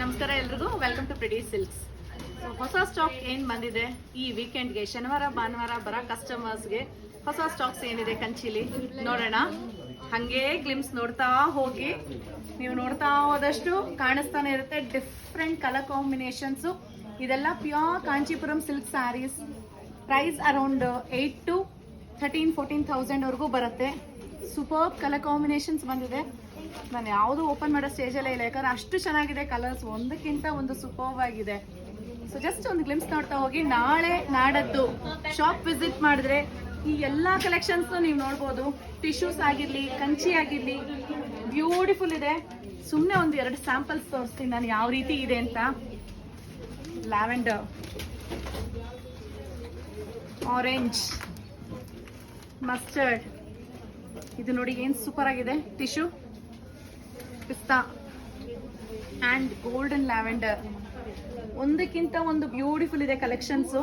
ನಮಸ್ಕಾರ ಎಲ್ರಿಗೂ. Welcome to ಪ್ರಿಡಿ silks ಹೊಸ ಸ್ಟಾಕ್ ಏನ್ ಬಂದಿದೆ? ಈ ವೀಕೆಂಡ್ಗೆ ಶನಿವಾರ, ಭಾನುವಾರ ಬರೋ ಕಸ್ಟಮರ್ಸ್ಗೆ ಹೊಸ ಸ್ಟಾಕ್ಸ್ ಏನಿದೆ ಕಂಚಿಲಿ? ನೋಡೋಣ. ಹಂಗೆ ಗ್ಲಿಮ್ಸ್ ನೋಡ್ತಾ ಹೋಗಿ. ನೀವು ನೋಡ್ತಾ ಹೋದಷ್ಟು ಕಾಣಿಸ್ತಾನೆ ಇರುತ್ತೆ. ಡಿಫ್ರೆಂಟ್ ಕಲರ್ ಕಾಂಬಿನೇಷನ್ಸು ಇದೆಲ್ಲ pure Kanchipuram silk saris price around eight to thirteen fourteen ಥೌಸಂಡ್ವರೆಗೂ ಬರುತ್ತೆ. ಸೂಪರ್ ಕಲರ್ ಕಾಂಬಿನೇಷನ್ಸ್ ಬಂದಿದೆ. ನಾನು ಯಾವುದು ಓಪನ್ ಮಾಡೋ ಸ್ಟೇಜಲ್ಲೇ ಇಲ್ಲ, ಯಾಕಂದ್ರೆ ಅಷ್ಟು ಚೆನ್ನಾಗಿದೆ ಕಲರ್ಸ್ ಒಂದಕ್ಕಿಂತ ಒಂದು ಸೂಪರ್ವ್ ಆಗಿದೆ. ಸೊ ಜಸ್ಟ್ ಒಂದು ಗ್ಲಿಮ್ಸ್ ನೋಡ್ತಾ ಹೋಗಿ, ನಾಳೆ ನಾಡದ್ದು ಶಾಪ್ ವಿಸಿಟ್ ಮಾಡಿದ್ರೆ ಈ ಎಲ್ಲ ಕಲೆಕ್ಷನ್ಸ್ ನೀವು ನೋಡ್ಬೋದು. ಟಿಶ್ಯೂಸ್ ಆಗಿರಲಿ, ಕಂಚಿ ಆಗಿರಲಿ ಬ್ಯೂಟಿಫುಲ್ ಇದೆ. ಸುಮ್ಮನೆ ಒಂದು ಎರಡು ಸ್ಯಾಂಪಲ್ಸ್ ತೋರಿಸ್ತೀನಿ ನಾನು ಯಾವ ರೀತಿ ಇದೆ ಅಂತ. ಲ್ಯಾವೆಂಡರ್ ಆರೆಂಜ್ ಮಸ್ಟರ್ಡ್ ಇದು ನೋಡಿ ಏನು ಸೂಪರ್ ಆಗಿದೆ. Tissue pista and golden lavender ಒಂದಕ್ಕಿಂತ ಒಂದು ಬ್ಯೂಟಿಫುಲ್ ಇದೆ ಕಲೆಕ್ಷನ್ಸು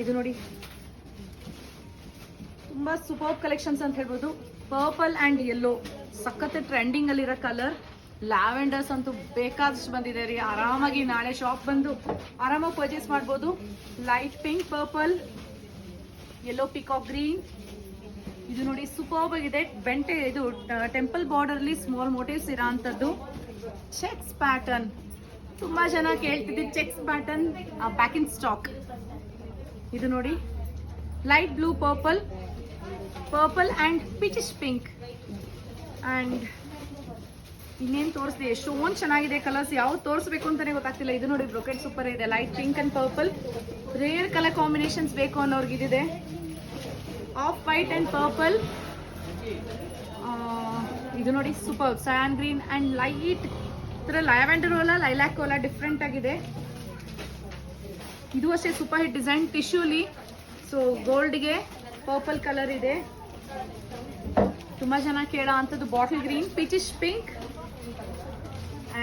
ಇದು ನೋಡಿ. ತುಂಬ ಸೂಪರ್ ಕಲೆಕ್ಷನ್ಸ್ ಅಂತ ಹೇಳ್ಬೋದು. ಪರ್ಪಲ್ ಆ್ಯಂಡ್ ಯೆಲ್ಲೋ ಸಖತ್ ಟ್ರೆಂಡಿಂಗ್ ಅಲ್ಲಿರೋ ಕಲರ್ ಲ್ಯಾವೆಂಡರ್ಸ್ ಅಂತೂ ಬೇಕಾದಷ್ಟು ಬಂದಿದೆ ರೀ. ಆರಾಮಾಗಿ ನಾಳೆ ಶಾಪ್ ಬಂದು ಆರಾಮಾಗಿ ಪರ್ಚೇಸ್ ಮಾಡ್ಬೋದು. Light pink purple yellow peacock green ಇದು ನೋಡಿ ಸೂಪರ್ಬ್ ಆಗಿದೆ. ಬೆಂಟೆ, ಇದು ಟೆಂಪಲ್ ಬಾರ್ಡರ್ ಅಲ್ಲಿ ಸ್ಮಾಲ್ ಮೋಟಿವ್ಸ್ ಇರೋ ಅಂಥದ್ದು ಚೆಕ್ಸ್ ಪ್ಯಾಟರ್ನ್ ತುಂಬಾ ಜನ ಕೇಳ್ತಿದ್ದೆ checks pattern back in stock ಇದು ನೋಡಿ light blue purple purple and peachish pink and ಇನ್ನೇನು ತೋರಿಸಿದೆ? ಎಷ್ಟೊಂದು ಚೆನ್ನಾಗಿದೆ ಕಲರ್ಸ್ ಯಾವ್ದು ತೋರಿಸ್ಬೇಕು ಅಂತಾನೆ ಗೊತ್ತಾಗ್ತಿಲ್ಲ. ಇದು ನೋಡಿ ಬ್ರೊಕೆಟ್ ಸೂಪರ್ ಇದೆ. Light pink and purple rare colour combinations ಬೇಕು ಅನ್ನೋರ್ಗೆ ಇದಿದೆ. ಆಫ್ ವೈಟ್ ಅಂಡ್ ಪರ್ಪಲ್ ಇದು ನೋಡಿ super cyan green and light ಥರ ಲ್ಯಾವೆಂಡರ್ ಓಲ ಲೈಲ್ಯಾಕ್ ಓಲ ಡಿಫ್ರೆಂಟ್ ಆಗಿದೆ. ಇದು ಅಷ್ಟೇ ಸೂಪರ್ ಹಿಟ್ ಡಿಸೈನ್ ಟಿಶ್ಯೂಲಿ ಸೊ ಗೋಲ್ಡ್ಗೆ ಪರ್ಪಲ್ ಕಲರ್ ಇದೆ. ತುಂಬಾ ಜನ ಕೇಳೋ ಅಂಥದ್ದು bottle green peachish pink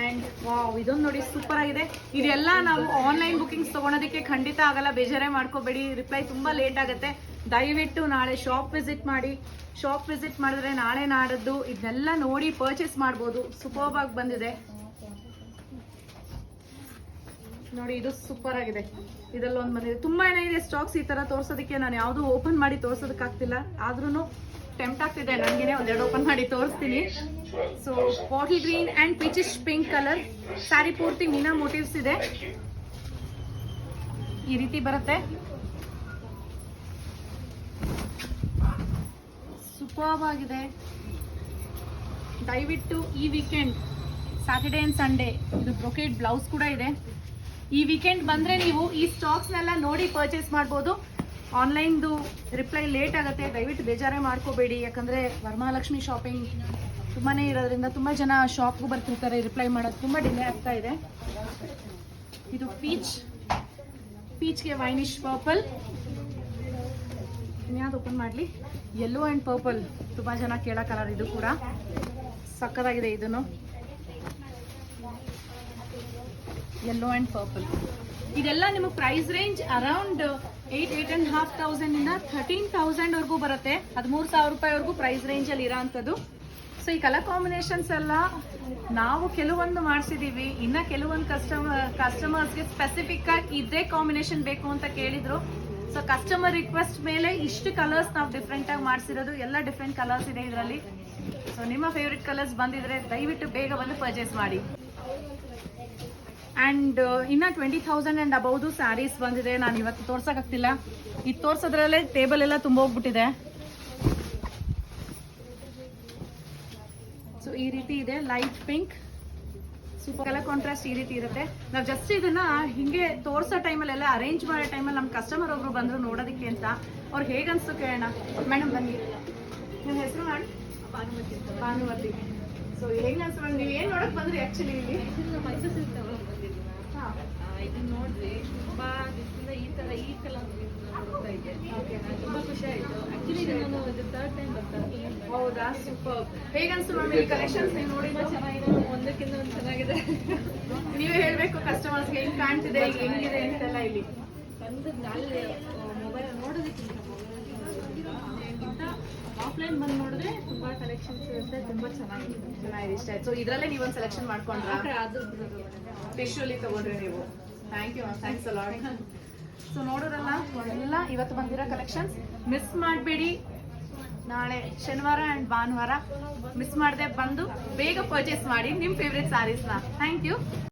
and wow ಇದೊಂದು ನೋಡಿ ಸೂಪರ್ ಆಗಿದೆ. ಇದೆಲ್ಲ ನಾವು ಆನ್ಲೈನ್ ಬುಕಿಂಗ್ಸ್ ತೊಗೊಳೋದಕ್ಕೆ ಖಂಡಿತ ಆಗಲ್ಲ. ಬೇಜಾರೇ ಮಾಡ್ಕೋಬೇಡಿ. ರಿಪ್ಲೈ ತುಂಬ ಲೇಟ್ ಆಗುತ್ತೆ. ದಯವಿಟ್ಟು ನಾಳೆ ಶಾಪ್ ವಿಸಿಟ್ ಮಾಡಿ. ಶಾಪ್ ವಿಸಿಟ್ ಮಾಡಿದ್ರೆ ನಾಳೆ ನಾಡದ್ದು ಇದನ್ನೆಲ್ಲ ನೋಡಿ ಪರ್ಚೇಸ್ ಮಾಡ್ಬೋದು. ಸೂಪರ್ ಆಗಿ ಬಂದಿದೆ. ನೋಡಿ, ಇದು ಸೂಪರ್ ಆಗಿದೆ. ಇದೆಲ್ಲ ಒಂದು ಬಂದಿದೆ. ತುಂಬಾ ಏನಿದೆ ಸ್ಟಾಕ್ಸ್ ಈ ತರ ತೋರ್ಸೋದಕ್ಕೆ. ನಾನು ಯಾವುದು ಓಪನ್ ಮಾಡಿ ತೋರ್ಸೋದಕ್ಕಾಗ್ತಿಲ್ಲ. ಆದ್ರೂ ಟೆಂಪ್ಟ್ ಆಗ್ತಿದೆ. ನನಗೇನೆ ಒಂದೆರಡು ಓಪನ್ ಮಾಡಿ ತೋರಿಸ್ತೀನಿ. So bottle green and peachish pink colour saree ಪೂರ್ತಿ ಮೀನಾ ಮೋಟಿವ್ಸ್ ಇದೆ. ಈ ರೀತಿ ಬರುತ್ತೆ. ಸೂಪರ್ಬ್ ಆಗಿದೆ ದಯವಿಟ್ಟು ಈ ವೀಕೆಂಡ್ ಸ್ಯಾಟರ್ಡೇ ಅಂಡ್ ಸಂಡೇ ಇದು ಬ್ರೊಕೇಟ್ ಬ್ಲೌಸ್ ಕೂಡ ಇದೆ. ಈ ವೀಕೆಂಡ್ ಬಂದ್ರೆ ನೀವು ಈ ಸ್ಟಾಕ್ಸ್ನೆಲ್ಲ ನೋಡಿ ಪರ್ಚೇಸ್ ಮಾಡ್ಬೋದು. ಆನ್ಲೈನ್ದು ರಿಪ್ಲೈ ಲೇಟ್ ಆಗುತ್ತೆ. ದಯವಿಟ್ಟು ಬೇಜಾರೇ ಮಾಡ್ಕೋಬೇಡಿ. ಯಾಕಂದ್ರೆ ವರಮಹಾಲಕ್ಷ್ಮಿ ಶಾಪಿಂಗ್ ತುಂಬಾ ಇರೋದ್ರಿಂದ ತುಂಬಾ ಜನ ಶಾಪ್ಗೂ ಬರ್ತಿರ್ತಾರೆ ರಿಪ್ಲೈ ಮಾಡೋದು ತುಂಬಾ ಡಿಲೇ ಆಗ್ತಾ ಇದೆ. ಇದು ಪೀಚ್ ಪೀಚ್ಗೆ ವೈನಿಶ್ ಪರ್ಪಲ್ ಇನ್ಯಾವ್ದು ಓಪನ್ ಮಾಡಲಿ. ಯೆಲ್ಲೋ ಆ್ಯಂಡ್ ಪರ್ಪಲ್ ತುಂಬ ಜನ ಕೇಳೋ ಕಲರ್ ಇದು ಕೂಡ. ಸಕ್ಕತ್ತಾಗಿದೆ ಇದನ್ನು. ಯೆಲ್ಲೋ ಆ್ಯಂಡ್ ಪರ್ಪಲ್ ಇದೆಲ್ಲ ನಿಮಗೆ price range around eight eight and half ತೌಸಂಡಿಂದ thirteen ತೌಸಂಡ್ವರೆಗೂ ಬರುತ್ತೆ. ಹದಿಮೂರು ಸಾವಿರ ರೂಪಾಯಿವರೆಗೂ ಪ್ರೈಸ್ ರೇಂಜಲ್ಲಿ ಇರೋ ಅಂಥದ್ದು ಸೊ ಈ ಕಲರ್ ಕಾಂಬಿನೇಷನ್ಸ್ ಎಲ್ಲ ನಾವು ಕೆಲವೊಂದು ಮಾಡಿಸಿದ್ದೀವಿ ಇನ್ನ ಕೆಲವೊಂದು ಕಸ್ಟಮರ್ ಕಸ್ಟಮರ್ಸ್ಗೆ ಸ್ಪೆಸಿಫಿಕ್ಕಾಗಿ ಇದೇ ಕಾಂಬಿನೇಷನ್ ಬೇಕು ಅಂತ ಕೇಳಿದ್ರು. ಸೊ ಕಸ್ಟಮರ್ ರಿಕ್ವೆಸ್ಟ್ ಮೇಲೆ ಇಷ್ಟು ಕಲರ್ಸ್ ನಾವು ಡಿಫ್ರೆಂಟ್ ಆಗಿ ಮಾಡಿಸಿರೋದು. ಎಲ್ಲ ಡಿಫ್ರೆಂಟ್ ಕಲರ್ಸ್ ಇದೆ ಇದರಲ್ಲಿ. ಸೊ ನಿಮ್ಮ ಫೇವ್ರೆಟ್ ಕಲರ್ಸ್ ಬಂದಿದ್ರೆ ದಯವಿಟ್ಟು ಬೇಗ ಬಂದು ಪರ್ಚೇಸ್ ಮಾಡಿ. ಆ್ಯಂಡ್ ಇನ್ನ twenty thousand and above saris ಬಂದಿದೆ. ನಾನು ಇವತ್ತು ತೋರ್ಸೋಕ್ಕಾಗ್ತಿಲ್ಲ. ಇದು ತೋರ್ಸೋದ್ರಲ್ಲೇ ಟೇಬಲ್ ಎಲ್ಲ ತುಂಬೋಗ್ಬಿಟ್ಟಿದೆ. ಸೊ ಈ ರೀತಿ ಇದೆ. Light pink super colour contrast ಈ ರೀತಿ ಇರುತ್ತೆ. ನಾವು ಜಸ್ಟ್ ಇದನ್ನ ಹಿಂಗೆ ತೋರ್ಸೋ ಟೈಮಲ್ಲೆಲ್ಲ ಅರೇಂಜ್ ಮಾಡೋ ಟೈಮಲ್ಲಿ ನಮ್ಮ ಕಸ್ಟಮರ್ ಒಬ್ರು ಬಂದ್ರು ನೋಡೋದಕ್ಕೆ ಅಂತ. ಅವ್ರು ಹೇಗನ್ಸ್ತು ಕೇಳೋಣ. ಮೇಡಮ್ ಬನ್ನಿ. ನಿಮ್ಮ ಹೆಸರು ಮಾಡಿ ಭಾನುಮತಿ. ಭಾನುಮತಿ ಸೊ ಹೇಗೆ ಅನ್ಸ್ತು ಮೇಡಮ್ ನೀವು ಏನು ನೋಡಕ್ ಬಂದ್ರಿ ಆ್ಯಕ್ಚುಲಿ ಇಲ್ಲಿ? ಮೈಸೂರು ಸಿಲ್ಕ್ ತಗೊಂಡ್ ಬಂದಿದ್ದೀನಿ. ಇದನ್ನ ನೋಡಿದ್ವಿ ತುಂಬಾ ದಿವಸದಿಂದ ಈ ತರ ಈ ಕಲರ್ ನೋಡ್ತಾ ಇದ್ದೆ. ತುಂಬಾ ಖುಷಿ ಆಯ್ತು. ಆಕ್ಚುಲಿ ನಾನು ಇದು ಥರ್ಡ್ ಟೈಮ್ ಬರ್ತಾ ಇದ್ದೀನಿ. ಹೌದಾ? ಸೂಪರ್ ಹೇಗನ್ಸ್ತು ಮ್ಯಾಮ್ ಕಲೆಕ್ಷನ್ಸ್ ನೀವು ನೋಡಿದ್ರೆ ಚೆನ್ನಾಗಿದೆ ಒಂದಕ್ಕಿಂತ ಒಂದು ಚೆನ್ನಾಗಿದೆ. ನೀವೇ ಹೇಳ್ಬೇಕು ಕಸ್ಟಮರ್ಸ್ ಹೆಂಗ್ ಕಾಣ್ತಿದೆ ಈಗ ಹೆಂಗಿದೆ ಅಂತೆಲ್ಲ ಇಲ್ಲಿ. ಬಂದು ಅಲ್ಲಿ ಮೊಬೈಲ್ ನೋಡೋದಕ್ಕಿಂತ ಆಫ್ಲೈನ್ ಬಂದು ನೋಡಿದ್ರೆ ತುಂಬಾ ಕಲೆಕ್ಷನ್ಸ್ ಇರುತ್ತೆ ತುಂಬಾ ಚೆನ್ನಾಗಿದೆ. ಚೆನ್ನಾಗಿದೆ ಇಷ್ಟ ಆಯ್ತು. ಸೊ ಇದರಲ್ಲೇ ನೀವೊಂದು ಸೆಲೆಕ್ಷನ್ ಮಾಡ್ಕೊಂಡ್ರೆ? ಅದು ಟಿಶ್ಯೂಲಿ ತಗೊಂಡ್ರಿ ನೀವು. Thank you thanks a lot so ನೋಡೋರಲ್ಲ ಎಲ್ಲ ಇವತ್ತು ಬಂದಿರೋ ಕಲೆಕ್ಷನ್ಸ್ ಮಿಸ್ ಮಾಡಬೇಡಿ. ನಾಳೆ ಶನಿವಾರ ಆ್ಯಂಡ್ ಭಾನುವಾರ ಮಿಸ್ ಮಾಡದೆ ಬಂದು ಬೇಗ ಪರ್ಚೇಸ್ ಮಾಡಿ ನಿಮ್ಮ ಫೇವ್ರೆಟ್ ಸ್ಯಾರೀಸ್ನ ಥ್ಯಾಂಕ್ ಯು